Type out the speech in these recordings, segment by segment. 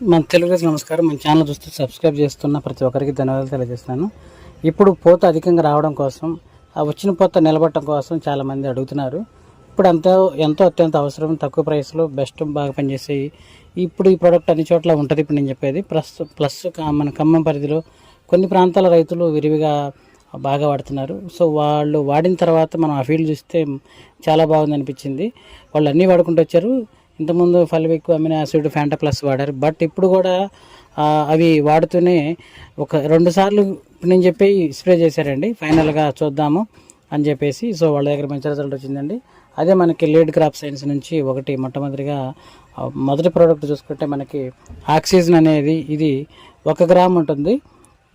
మన తెలుగు నమస్కారం మన ఛానల్ చూస్తూ సబ్స్క్రైబ్ చేస్తున్న ప్రతి ఒక్కరికి ధన్యవాదాలు తెలియజేస్తున్నాను. ఇప్పుడు పూత అధికంగా రావడం కోసం ఆ వచ్చిన పూత నిలబడటం కోసం చాలామంది అడుగుతున్నారు. ఇప్పుడు అంత ఎంతో అత్యంత అవసరం తక్కువ ప్రైస్లో బెస్ట్ బాగా పనిచేసేవి ఇప్పుడు ఈ ప్రోడక్ట్ అన్ని చోట్ల ఉంటుంది ఇప్పుడు నేను చెప్పేది. ప్లస్ ప్లస్ మన ఖమ్మం పరిధిలో కొన్ని ప్రాంతాల రైతులు విరివిగా బాగా వాడుతున్నారు. సో వాళ్ళు వాడిన తర్వాత మనం ఆ ఫీల్డ్ చూస్తే చాలా బాగుంది అనిపించింది వాళ్ళు అన్నీ వాడుకుంటూ వచ్చారు. ఇంతకుముందు fulvic amino acid Fanta plus వాడారు. బట్ ఇప్పుడు కూడా అవి వాడుతూనే ఒక రెండు సార్లు నేను చెప్పి స్ప్రే చేశారండి. ఫైనల్గా చూద్దాము అని చెప్పేసి సో వాళ్ళ దగ్గర మంచి రిజల్ట్ వచ్చిందండి. అదే మనకి లీడ్ క్రాప్ సైన్స్ నుంచి ఒకటి మొట్టమొదటిగా మొదటి ప్రోడక్ట్ చూసుకుంటే మనకి ఆక్సిజన్ అనేది ఇది ఒక గ్రామ్ ఉంటుంది.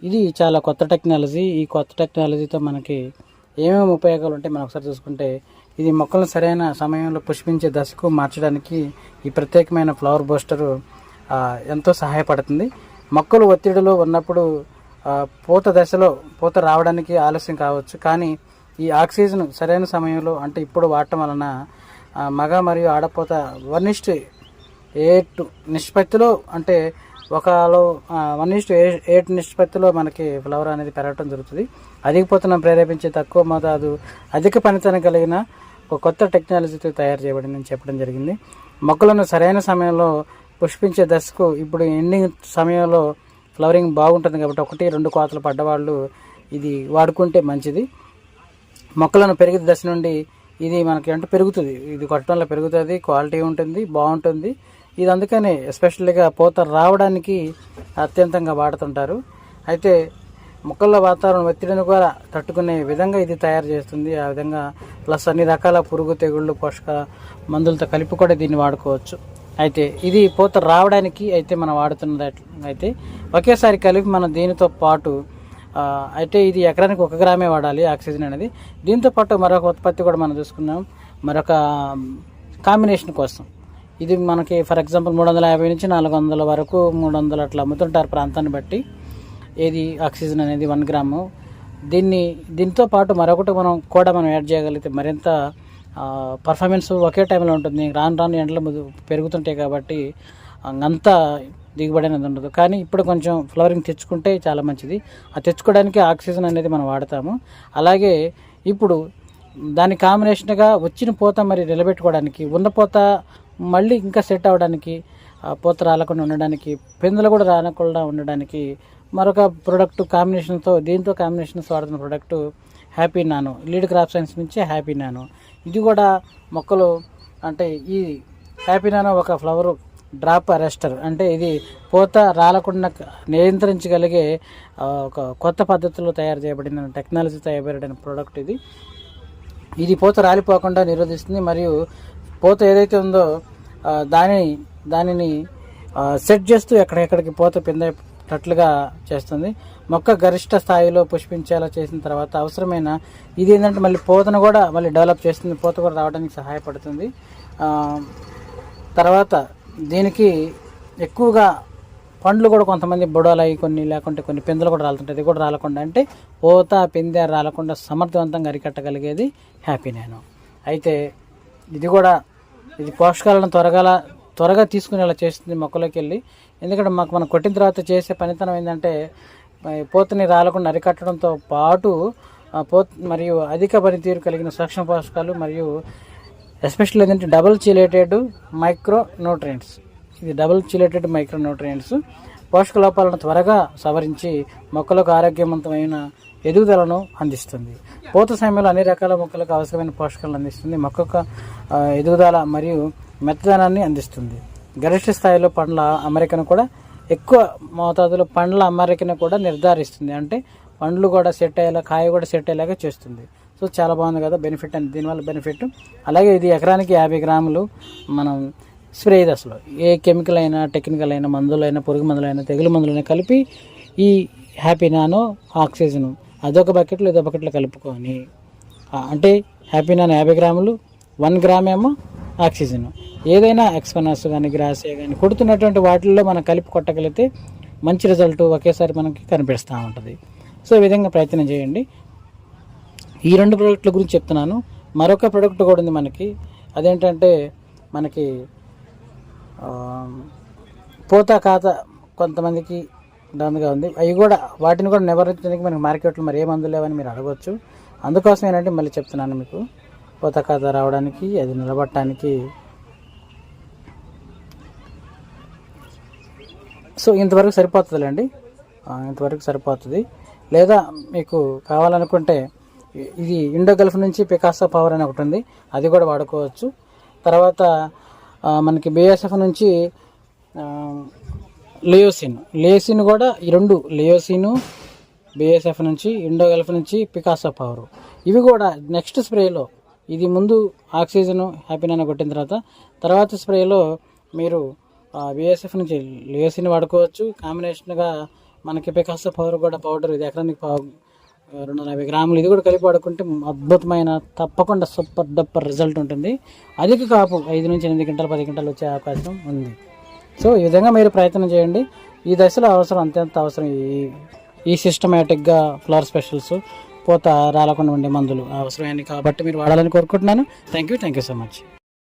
ఇది చాలా కొత్త టెక్నాలజీ. ఈ కొత్త టెక్నాలజీతో మనకి ఏమేమి ఉపయోగాలు ఉంటాయి మనం ఒకసారి చూసుకుంటే ఇది మొక్కలను సరైన సమయంలో పుష్పించే దశకు మార్చడానికి ఈ ప్రత్యేకమైన ఫ్లవర్ బూస్టరు ఎంతో సహాయపడుతుంది. మొక్కలు ఒత్తిడిలో ఉన్నప్పుడు పూత దశలో పూత రావడానికి ఆలస్యం కావచ్చు కానీ ఈ ఆక్సిజన్ సరైన సమయంలో అంటే ఇప్పుడు వాడటం వలన మగ మరియు ఆడపోత వన్ ఎయిట్ నిష్పత్తిలో అంటే ఒకలో వన్ ఇస్ట్ ఎయిట్ నిష్పత్తిలో మనకి ఫ్లవర్ అనేది పెరగటం జరుగుతుంది. అధిక పూతను ప్రేరేపించే తక్కువ మోతాదు అధిక పనితనం కలిగిన ఒక కొత్త టెక్నాలజీతో తయారు చేయబడిందని చెప్పడం జరిగింది. మొక్కలను సరైన సమయంలో పుష్పించే దశకు ఇప్పుడు ఎండింగ్ సమయంలో ఫ్లవరింగ్ బాగుంటుంది కాబట్టి ఒకటి రెండు కోతలు పడ్డవాళ్ళు ఇది వాడుకుంటే మంచిది. మొక్కలను పెరిగే దశ నుండి ఇది మనకి అంటే పెరుగుతుంది. ఇది కొట్టడంలో పెరుగుతుంది క్వాలిటీ ఉంటుంది బాగుంటుంది. ఇది అందుకనే ఎస్పెషల్గా పూత రావడానికి అత్యంతంగా వాడుతుంటారు. అయితే మొక్కల వాతావరణం ఒత్తిడిని కూడా తట్టుకునే విధంగా ఇది తయారు చేస్తుంది. ఆ విధంగా ప్లస్ అన్ని రకాల పురుగు తెగుళ్ళు పోషక మందులతో కలిపి కూడా దీన్ని వాడుకోవచ్చు. అయితే ఇది పూత రావడానికి అయితే మనం వాడుతున్నది అయితే ఒకేసారి కలిపి మనం దీనితో పాటు అయితే ఇది ఎకరానికి ఒక గ్రామే వాడాలి ఆక్సిజన్ అనేది. దీంతో పాటు మరొక ఉత్పత్తి కూడా మనం చూసుకున్నాం. మరొక కాంబినేషన్ కోసం. ఇది మనకి ఫర్ ఎగ్జాంపుల్ మూడు వందల యాభై నుంచి నాలుగు వందల వరకు మూడు వందలు అట్లా అమ్ముతుంటారు ప్రాంతాన్ని బట్టి. ఏది ఆక్సిజన్ అనేది వన్ గ్రాము. దీన్ని దీంతో పాటు మరొకటి మనం కూడా మనం యాడ్ చేయగలిగితే మరింత పర్ఫార్మెన్స్ ఒకే టైంలో ఉంటుంది. రాను రాను ఎండలు పెరుగుతుంటాయి కాబట్టి అంతా దిగుబడి అనేది ఉండదు. కానీ ఇప్పుడు కొంచెం ఫ్లవరింగ్ తెచ్చుకుంటే చాలా మంచిది. ఆ తెచ్చుకోవడానికి ఆక్సిజన్ అనేది మనం వాడతాము. అలాగే ఇప్పుడు దాని కాంబినేషన్గా వచ్చిన పూత మరి నిలబెట్టుకోవడానికి ఉన్న పూత మళ్ళీ ఇంకా సెట్ అవ్వడానికి ఆ పూత రాలకుండా ఉండడానికి పెందులు కూడా రానకుండా ఉండడానికి మరొక ప్రోడక్ట్ కాంబినేషన్తో దీంతో కాంబినేషన్స్ వాడుతున్న product happy nano lead crop science నుంచి హ్యాపీ నాను ఇది కూడా మొక్కలు అంటే ఈ హ్యాపీ నాను ఒక ఫ్లవర్ డ్రాప్ అరెస్టర్ అంటే ఇది పూత రాలకుండా నియంత్రించగలిగే ఒక కొత్త పద్ధతిలో తయారు చేయబడిన టెక్నాలజీ తయారు ప్రోడక్ట్ ఇది. ఇది పూత రాలిపోకుండా నిరోధిస్తుంది మరియు పూత ఏదైతే ఉందో దాని దానిని సెట్ చేస్తూ ఎక్కడెక్కడికి పూత తట్లుగా చేస్తుంది. మొక్క గరిష్ట స్థాయిలో పుష్పించేలా చేసిన తర్వాత అవసరమైన ఇది ఏంటంటే మళ్ళీ పూతను కూడా మళ్ళీ డెవలప్ చేస్తుంది. పూత కూడా రావడానికి సహాయపడుతుంది. తర్వాత దీనికి ఎక్కువగా పండ్లు కూడా కొంతమంది బుడలవి కొన్ని లేకుంటే కొన్ని పిందెలు కూడా రాలుతుంటాయి. ఇది కూడా రాలకుండా అంటే పూత పిందె రాలకుండా సమర్థవంతంగా అరికట్టగలిగేది హ్యాపీ నేను. అయితే ఇది కూడా ఇది పోషకాలను త్వరగా త్వరగా తీసుకునేలా చేస్తుంది మొక్కలోకి వెళ్ళి. ఎందుకంటే మాకు మనం కొట్టిన తర్వాత చేసే పనితనం ఏంటంటే పోతని రాలకుండా అరికట్టడంతో పాటు పోత మరియు అధిక పనితీరు కలిగిన సూక్ష్మ పోషకాలు మరియు ఎస్పెషల్ ఏంటంటే డబుల్ చిలేటెడ్ మైక్రో న్యూట్రియంట్స్ ఇది డబుల్ చిలేటెడ్ మైక్రో న్యూట్రియంట్స్ పోషక లోపాలను త్వరగా సవరించి మొక్కలకు ఆరోగ్యవంతమైన ఎదుగుదలను అందిస్తుంది. పూత సమయంలో అన్ని రకాల మొక్కలకు అవసరమైన పోషకాలను అందిస్తుంది. మొక్కకు ఎదుగుదల మరియు మెత్తదనాన్ని అందిస్తుంది. గరిష్ట స్థాయిలో పండ్ల అమరికను కూడా ఎక్కువ మోతాదులో పండ్ల అమరికను కూడా నిర్ధారిస్తుంది. అంటే పండ్లు కూడా సెట్ అయ్యేలా కాయ కూడా సెట్ అయ్యేలాగా చేస్తుంది. సో చాలా బాగుంది కదా బెనిఫిట్ అని దీనివల్ల బెనిఫిట్. అలాగే ఇది ఎకరానికి యాభై గ్రాములు మనం స్ప్రే దశలో ఏ కెమికల్ అయినా టెక్నికల్ అయినా మందులైనా పురుగు మందులైనా తెగులు మందులైనా కలిపి ఈ హ్యాపీ నానో ఆక్సిజన్ అదొక బకెట్లో ఇదొక బకెట్లో కలుపుకొని అంటే హ్యాపీ నాన్ యాభై గ్రాములు వన్ గ్రామ్ ఏమో ఆక్సిజన్. ఏదైనా ఎక్స్పెనర్స్ కానీ గ్రాసే కానీ కొడుతున్నటువంటి వాటిల్లో మనం కలిపి కొట్టగలిగితే మంచి రిజల్ట్ ఒకేసారి మనకి కనిపిస్తూ ఉంటుంది. సో ఈ విధంగా ప్రయత్నం చేయండి. ఈ రెండు ప్రోడక్ట్ల గురించి చెప్తున్నాను. మరొక ప్రోడక్ట్ కూడా ఉంది మనకి. అదేంటంటే మనకి పోత పూత ఖాత కొంతమందికి డౌన్గా ఉంది. అవి కూడా వాటిని కూడా నివారించడానికి మనకి మార్కెట్లో మరి ఏ మందులు లేవని మీరు అడగవచ్చు అందుకోసం ఏంటంటే మళ్ళీ చెప్తున్నాను మీకు. పోత ఖాత రావడానికి అది నిలబడటానికి సో ఇంతవరకు సరిపోతుందిలేండి? ఇంతవరకు సరిపోతుంది. లేదా మీకు కావాలనుకుంటే ఇది ఇండో గల్ఫ్ నుంచి పికాసా పవర్ అని ఒకటి ఉంది అది కూడా వాడుకోవచ్చు. తర్వాత మనకి బిఎస్ఎఫ్ నుంచి లియోసిన్. లియోసిన్ కూడా ఈ రెండు లియోసిన్ బిఎస్ఎఫ్ నుంచి ఇండో గల్ఫ్ నుంచి పికాసా పవర్. ఇవి కూడా నెక్స్ట్ స్ప్రేలో ఇది ముందు ఆక్సిజన్ హ్యాపీనైనా కొట్టిన తర్వాత తర్వాత స్ప్రేలో మీరు బిఎస్ఎఫ్ నుంచి లియోసిన్ వాడుకోవచ్చు. కాంబినేషన్గా మనకి పికాసా పవర్ కూడా పౌడర్ ఇది ఎకరానికి పావు రెండు వందల యాభై గ్రాములు. ఇది కూడా కలిపి వాడుకుంటే అద్భుతమైన తప్పకుండా సూపర్ డప్పర్ రిజల్ట్ ఉంటుంది. అధిక కాపు ఐదు నుంచి ఎనిమిది గంటలు పది గంటలు వచ్చే అవకాశం ఉంది. సో ఈ విధంగా మీరు ప్రయత్నం చేయండి. ఈ దశలో అవసరం అంతెంత అవసరం ఈ ఈ సిస్టమేటిక్గా ఫ్లవర్ స్పెషల్స్ పూత రాలకుండా ఉండే మందులు అవసరమైనవి కాబట్టి మీరు వాడాలని కోరుకుంటున్నాను. Thank you thank you so much.